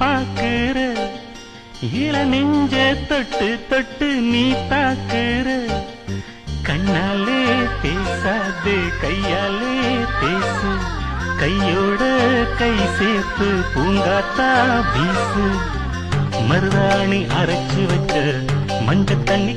பாக்குற இள நெஞ்ச தொட்டு தொட்டு நீ தாக்குற. கண்ணாலே பேசாது கையாலே பேசு. கையோட கை சேர்த்து பூங்காத்தா வீசு. மருதாணி அரைச்சு வச்ச மஞ்ச தண்ணி